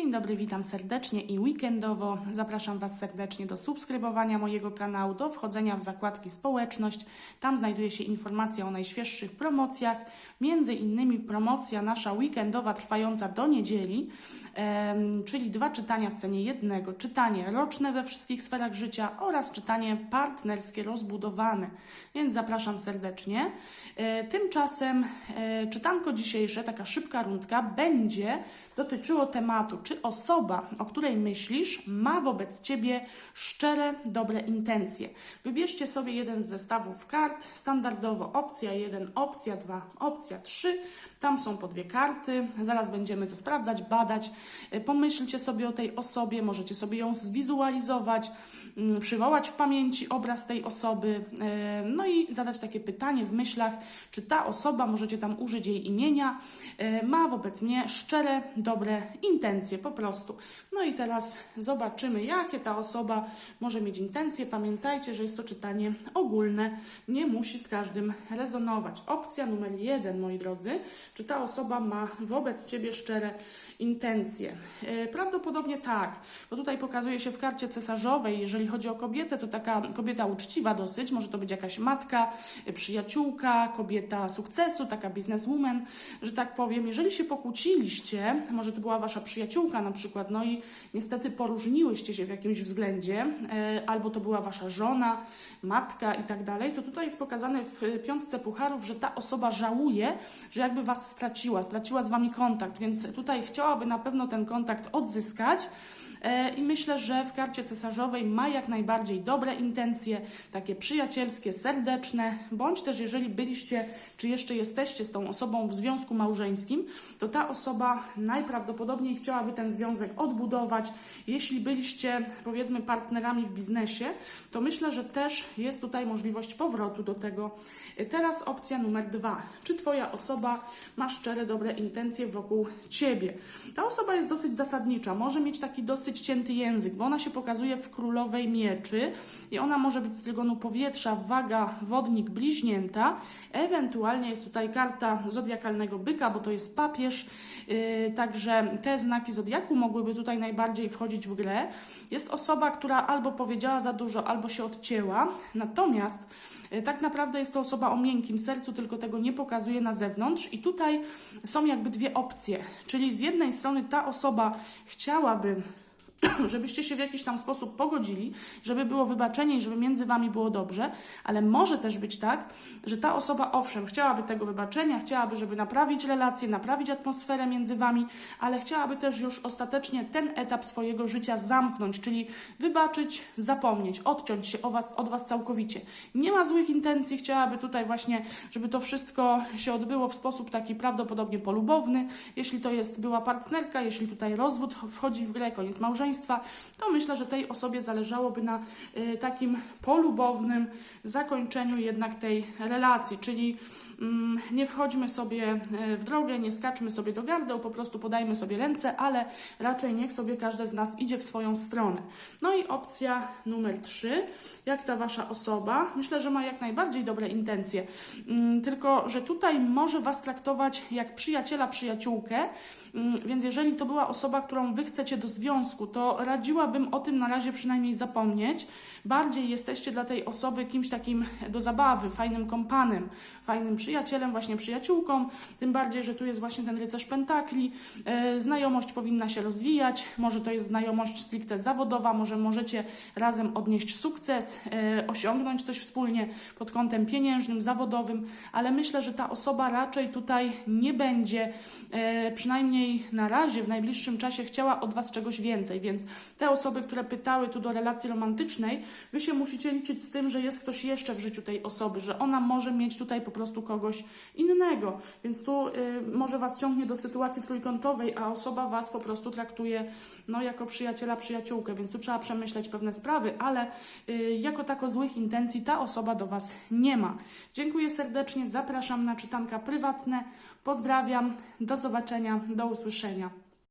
Dzień dobry, witam serdecznie i weekendowo. Zapraszam Was serdecznie do subskrybowania mojego kanału, do wchodzenia w zakładki społeczność. Tam znajduje się informacja o najświeższych promocjach, między innymi promocja nasza weekendowa trwająca do niedzieli, czyli dwa czytania w cenie jednego. Czytanie roczne we wszystkich sferach życia oraz czytanie partnerskie rozbudowane. Więc zapraszam serdecznie. E, Tymczasem e, czytanko dzisiejsze, taka szybka rundka, będzie dotyczyło tematu, czy osoba, o której myślisz, ma wobec ciebie szczere, dobre intencje. Wybierzcie sobie jeden z zestawów kart. Standardowo opcja 1, opcja 2, opcja 3. Tam są po dwie karty. Zaraz będziemy to sprawdzać, badać. Pomyślcie sobie o tej osobie, możecie sobie ją zwizualizować, mm, przywołać w pamięci obraz tej osoby, e, no i zadać takie pytanie w myślach, czy ta osoba, możecie tam użyć jej imienia, e, ma wobec mnie szczere, dobre intencje, po prostu. No i teraz zobaczymy, jakie ta osoba może mieć intencje. Pamiętajcie, że jest to czytanie ogólne, nie musi z każdym rezonować. Opcja numer jeden, moi drodzy, czy ta osoba ma wobec Ciebie szczere intencje? E, Prawdopodobnie tak, bo tutaj pokazuje się w karcie cesarzowej, jeżeli chodzi o kobietę, to taka kobieta uczciwa dosyć, może to być jakaś matka, e, przyjaciółka, kobieta sukcesu, taka bizneswoman, że tak powiem. Jeżeli się pokłóciliście, może to była Wasza przyjaciółka na przykład, no i niestety poróżniłyście się w jakimś względzie, e, albo to była Wasza żona, matka i tak dalej, to tutaj jest pokazane w piątce pucharów, że ta osoba żałuje, że jakby Was straciła, straciła z Wami kontakt, więc tutaj chciałaby na pewno ten kontakt odzyskać. E, I myślę, że w karcie cesarzowej ma jak najbardziej dobre intencje, takie przyjacielskie, serdeczne, bądź też jeżeli byliście, czy jeszcze jesteście z tą osobą w związku małżeńskim, to ta osoba najprawdopodobniej chciałaby ten związek odbudować. Jeśli byliście, powiedzmy, partnerami w biznesie, to myślę, że też jest tutaj możliwość powrotu do tego. E, Teraz opcja numer dwa. Czy Twoja osoba ma szczere, dobre intencje wokół Ciebie? Ta osoba jest dosyć zasadnicza, może mieć taki dosyć cięty język, bo ona się pokazuje w królowej mieczy i ona może być z trygonu powietrza, waga, wodnik, bliźnięta. Ewentualnie jest tutaj karta zodiakalnego byka, bo to jest papież, yy, także te znaki zodiaku mogłyby tutaj najbardziej wchodzić w grę. Jest osoba, która albo powiedziała za dużo, albo się odcięła, natomiast yy, tak naprawdę jest to osoba o miękkim sercu, tylko tego nie pokazuje na zewnątrz. I tutaj są jakby dwie opcje. Czyli z jednej strony ta osoba chciałaby żebyście się w jakiś tam sposób pogodzili, żeby było wybaczenie i żeby między wami było dobrze, ale może też być tak, że ta osoba owszem, chciałaby tego wybaczenia, chciałaby, żeby naprawić relacje, naprawić atmosferę między wami, ale chciałaby też już ostatecznie ten etap swojego życia zamknąć, czyli wybaczyć, zapomnieć, odciąć się od was, od was całkowicie. Nie ma złych intencji, chciałaby tutaj właśnie, żeby to wszystko się odbyło w sposób taki prawdopodobnie polubowny. Jeśli to jest była partnerka, jeśli tutaj rozwód wchodzi w grę, koniec małżeństwa, to myślę, że tej osobie zależałoby na y, takim polubownym zakończeniu jednak tej relacji, czyli mm, nie wchodźmy sobie y, w drogę, nie skaczmy sobie do gardeł, po prostu podajmy sobie ręce, ale raczej niech sobie każde z nas idzie w swoją stronę. No i opcja numer trzy, jak ta wasza osoba, myślę, że ma jak najbardziej dobre intencje, Mm, tylko że tutaj może was traktować jak przyjaciela, przyjaciółkę, Mm, Więc jeżeli to była osoba, którą wy chcecie do związku, to radziłabym o tym na razie przynajmniej zapomnieć. Bardziej jesteście dla tej osoby kimś takim do zabawy, fajnym kompanem, fajnym przyjacielem, właśnie przyjaciółką. Tym bardziej, że tu jest właśnie ten rycerz pentakli. E, Znajomość powinna się rozwijać. Może to jest znajomość stricte zawodowa, może możecie razem odnieść sukces, e, osiągnąć coś wspólnie pod kątem pieniężnym, zawodowym, ale myślę, że ta osoba raczej tutaj nie będzie, e, przynajmniej na razie, w najbliższym czasie chciała od Was czegoś więcej, więc te osoby, które pytały tu do relacji romantycznej, Wy się musicie liczyć z tym, że jest ktoś jeszcze w życiu tej osoby, że ona może mieć tutaj po prostu kogoś innego, więc tu y, może Was ciągnie do sytuacji trójkątowej, a osoba Was po prostu traktuje no, jako przyjaciela, przyjaciółkę, więc tu trzeba przemyśleć pewne sprawy, ale y, jako tako złych intencji ta osoba do Was nie ma. Dziękuję serdecznie, zapraszam na czytanka prywatne, pozdrawiam, do zobaczenia, do usłyszenia.